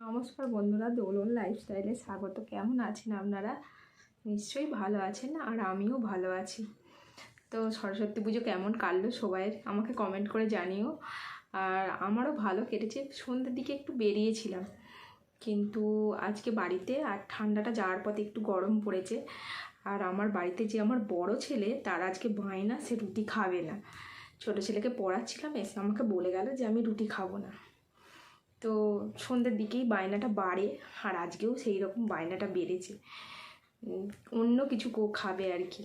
নমস্কার বন্ধুরা, দোলন লাইফস্টাইলে স্বাগত। কেমন আছেন আপনারা? নিশ্চয়ই ভালো আছেন আর আমিও ভালো আছি। তো সরস্বতী পুজো কেমন কাটলো সবাইয়ের আমাকে কমেন্ট করে জানিও। আর আমারও ভালো কেটেছে। সন্ধ্যের দিকে একটু বেরিয়েছিলাম। কিন্তু আজকে বাড়িতে আর ঠান্ডাটা যাওয়ার পথে একটু গরম পড়েছে। আর আমার বাড়িতে যে আমার বড় ছেলে, তার আজকে বায়না, সে রুটি খাবে না। ছোটো ছেলেকে পড়াচ্ছিলাম, এসে আমাকে বলে গেল যে আমি রুটি খাব না। তো সন্ধ্যের দিকেই বায়নাটা বাড়ে, আর আজকেও সেই রকম বায়নাটা বেড়েছে। অন্য কিছু কো খাবে আর কি।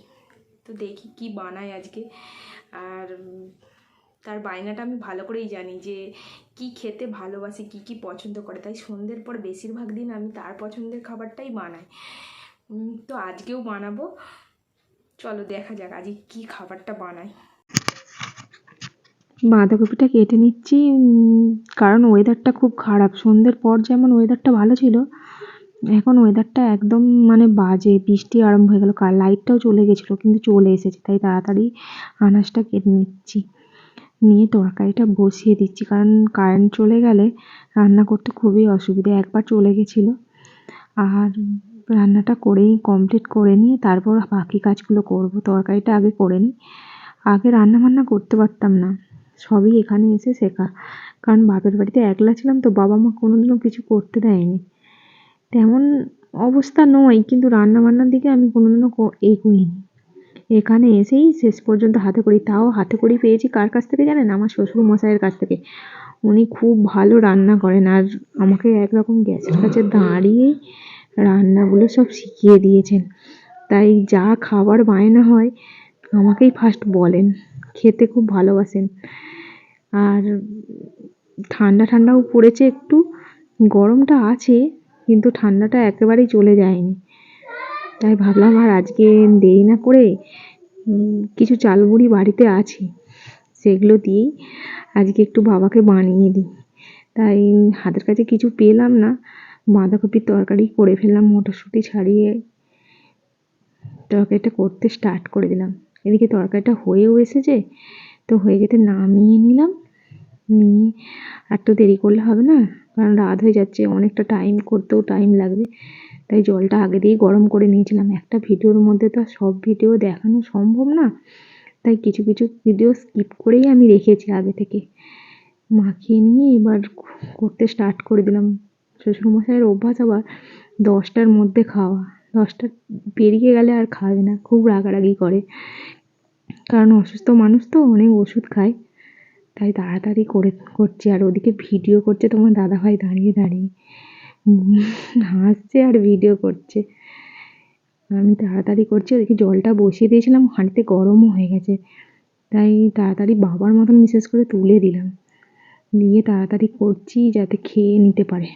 তো দেখি কি বানায় আজকে। আর তার বায়নাটা আমি ভালো করেই জানি যে কি খেতে ভালোবাসে, কি কি পছন্দ করে। তাই সন্ধ্যের পর বেশিরভাগ দিন আমি তার পছন্দের খাবারটাই বানাই। তো আজকেও বানাবো। চলো দেখা যাক আজকে কি খাবারটা বানাই। বাঁধাকপিটা কেটে নিচ্ছি কারণ ওয়েদারটা খুব খারাপ। সন্ধ্যের পর যেমন ওয়েদারটা ভালো ছিল, এখন ওয়েদারটা একদম মানে বাজে, বৃষ্টি আরম্ভ হয়ে গেল। কাল লাইটটাও চলে গেছিল, কিন্তু চলে এসেছে, তাই তাড়াতাড়ি আনাজটা কেটে নিচ্ছি। নিয়ে তরকারিটা বসিয়ে দিচ্ছি, কারণ কারেন্ট চলে গেলে রান্না করতে খুবই অসুবিধা, একবার চলে গেছিল। আর রান্নাটা করেই কমপ্লিট করে নিয়ে তারপর বাকি কাজগুলো করব, তরকারিটা আগে করে নিই। আগে রান্না বান্না করতে পারতাম না। সবই এখানে এসে শেখা। কারণ বাপের বাড়িতে একলা ছিলাম তো বাবা মা কোনোদিনও কিছু করতে দেয়নি। তেমন অবস্থা নয়, কিন্তু রান্না বান্নার দিকে আমি কোনোদিনও এগোইনি। এখানে এসেই শেষ পর্যন্ত হাতে করি। তাও হাতে করি পেয়েছি কার কাছ থেকে জানেন? আমার শ্বশুর মশাইয়ের কাছ থেকে। উনি খুব ভালো রান্না করেন আর আমাকে একরকম গ্যাসের কাছে দাঁড়িয়ে রান্নাগুলো সব শিখিয়ে দিয়েছেন। তাই যা খাবার বায়না হয়, আমাকেই ফার্স্ট বলেন। খেতে খুব ভালোবাসেন। আর ঠান্ডা ঠান্ডাও পড়েছে একটু, গরমটা আছে, কিন্তু ঠান্ডাটা একেবারেই চলে যায়নি। তাই ভাবলাম আর আজকে দেরি না করে কিছু চাল গুঁড়ি বাড়িতে আছে, সেগুলো দিয়েই আজকে একটু বাবাকে বানিয়ে দিই। তাই হাতের কাছে কিছু পেলাম না, বাঁধাকপির তরকারি করে ফেললাম, মটরশুঁটি ছাড়িয়ে তরকারিটা করতে স্টার্ট করে দিলাম। এদিকে তরকারিটা হয়েও এসেছে, তো হয়ে যেতে নামিয়ে নিলাম। নিয়ে আর তো দেরি করলে হবে না, কারণ রাত হয়ে যাচ্ছে, অনেকটা টাইম করতেও টাইম লাগবে। তাই জলটা আগে দিয়েই গরম করে নিয়েছিলাম। একটা ভিডিওর মধ্যে তো সব ভিডিও দেখানো সম্ভব না, তাই কিছু কিছু ভিডিও স্কিপ করেই আমি রেখেছি আগে থেকে। মাখিয়ে নিয়ে এবার করতে স্টার্ট করে দিলাম। শ্বশুরমশাইয়ের অভ্যাস আবার দশটার মধ্যে খাওয়া। দশটা পেরিয়ে গেলে আর খাবে না, খুব রাগারাগি করে। কারণ অসুস্থ মানুষ তো অনেক ওষুধ খায়। তাই তাড়াতাড়ি করে করছে। আর ওদিকে ভিডিও করছে, তোমার দাদাভাই দাঁড়িয়ে দাঁড়িয়ে। হাসছে আর ভিডিও করছে। আমি তাড়াতাড়ি করছি, ওদিকে জলটা বসিয়ে দিয়েছিলাম, হাঁড়িতে গরমও হয়ে গেছে। তাই তাড়াতাড়ি বাবার মতন বিশেষ করে তুলে দিলাম। দিয়ে তাড়াতাড়ি করছি যাতে খেয়ে নিতে পারে।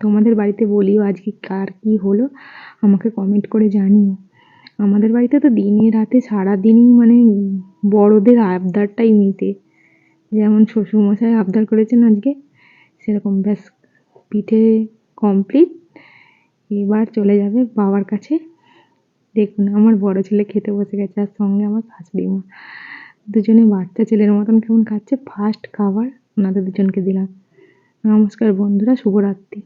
তোমাদের বাড়িতে বলিও আজকে কার কী হলো। আমাকে কমেন্ট করে জানিও। আমাদের বাড়িতে তো দিনে রাতে, সারাদিনই মানে বড়দের আবদারটাই মিটে যেমন শ্বশুরমশাই আবদার করেছেন আজকে, সেরকম ব্যাস, পিঠে কমপ্লিট এবার চলে যাবে বাবার কাছে। দেখুন, আমার বড় ছেলে খেতে বসে গেছে, আর সঙ্গে আমার শাশুড়ি মা দুজনে বাচ্চা ছেলের মতন কেমন খাচ্ছে। ফার্স্ট খাবার ওনাদের দুজনকে দিলাম। নমস্কার বন্ধুরা, শুভরাত্রি।